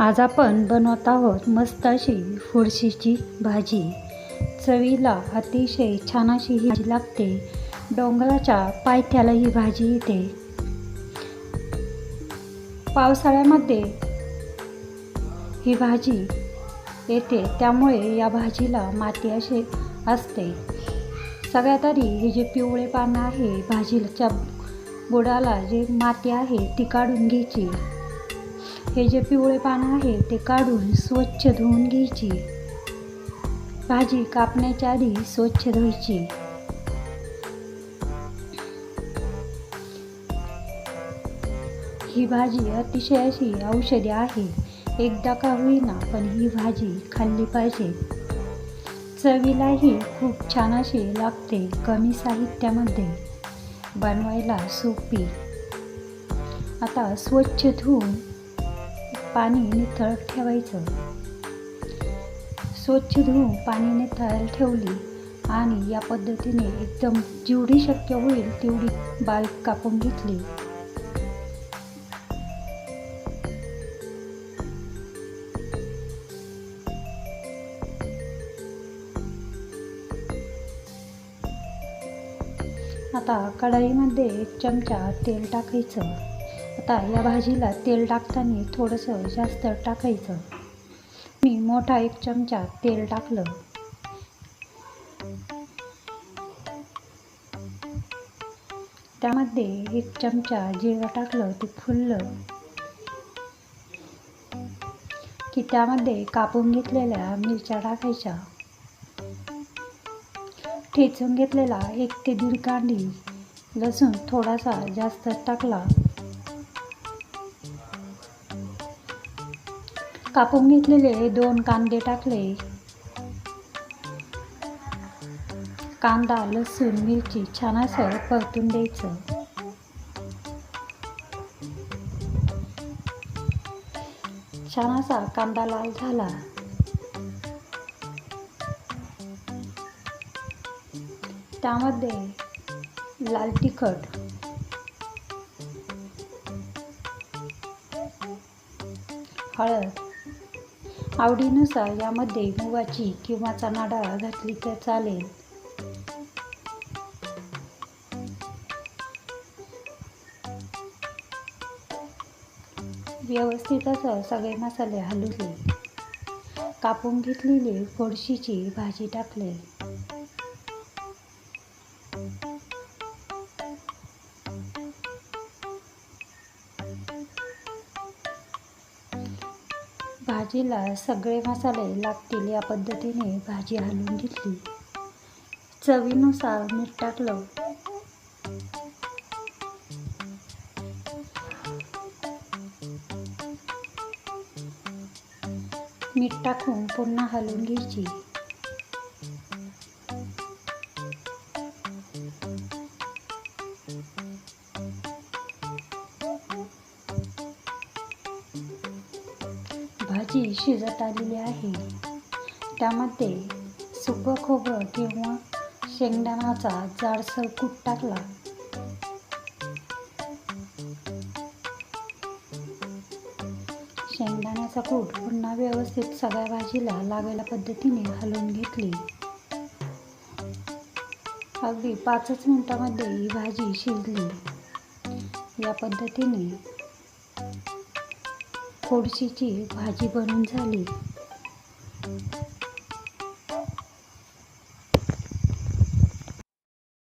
आज आपण बनवत आहोत मस्त अशी फुरशीची भाजी. चवीला अतिशय छान अशी ही भाजी लागते. डोंगराच्या पायथ्याला ही भाजी येते. पावसाळ्यामध्ये ही भाजी येते त्यामुळे या भाजीला माती अशी असते. सगळ्यात आधी हे जे पिवळे पानं आहे भाजीच्या बुडाला जे माती आहे ती काढून घ्यायची. हे जे पिवळे पानं आहे ते काढून स्वच्छ धुवून घ्यायची. भाजी कापण्याच्या आधी स्वच्छ धुवायची. ही भाजी अतिशय अशी औषधी आहे. एकदा का होईना पण ही भाजी खाल्ली पाहिजे. चवीलाही खूप छान अशी लागते कमी साहित्यामध्ये. बनवायला सोपी. आता स्वच्छ धुवून पाणी निथळत ठेवायचं. स्वच्छ धुवून पाणी निथळायला ठेवली आणि या पद्धतीने एकदम जेवढी शक्य होईल तेवढी बारीक कापून घेतली. आता कढईमध्ये एक चमचा तेल टाकायचं. आता या भाजीला तेल टाकताना थोडंसं जास्त टाकायचं. मी मोठा एक चमचा तेल टाकलं. त्यामध्ये एक चमचा जिरं टाकलं ते फुललं. की त्यामध्ये कापून घेतलेल्या मिरच्या टाकायच्या. ठेचून घेतलेला एक ते दीड कांडी लसूण थोडासा जास्त टाकला. कापून घेतलेले दोन कांदे टाकले. कांदा लसूण मिरची छान असं परतून द्यायचं. छान असा कांदा लाल झाला. त्यामध्ये लाल तिखट हळद आवडीनुसार यामध्ये मुगाची किंवा चणा डाळ घातली तर चालेल. व्यवस्थित असं सगळे मसाले हलवले. कापून घेतलेली गोडशीची भाजी टाकले. भाजीला सगळे मसाले लागतील या पद्धतीने भाजी हलवून घेतली. चवीनुसार मीठ टाकलं. मीठ टाकून पुन्हा हलवून घ्यायची. भाजी शिजत आलेली आहे. त्यामध्ये सुकं खोबरं किंवा शेंगदाणाचा जाडसर कूट टाकला. शेंगदाण्याचा कूट पुन्हा व्यवस्थित सगळ्या भाजीला लागायला पद्धतीने हलवून घेतली. अगदी पाचच मिनिटामध्ये ही भाजी शिजली. या पद्धतीने फोडशीची भाजी बनवून झाली.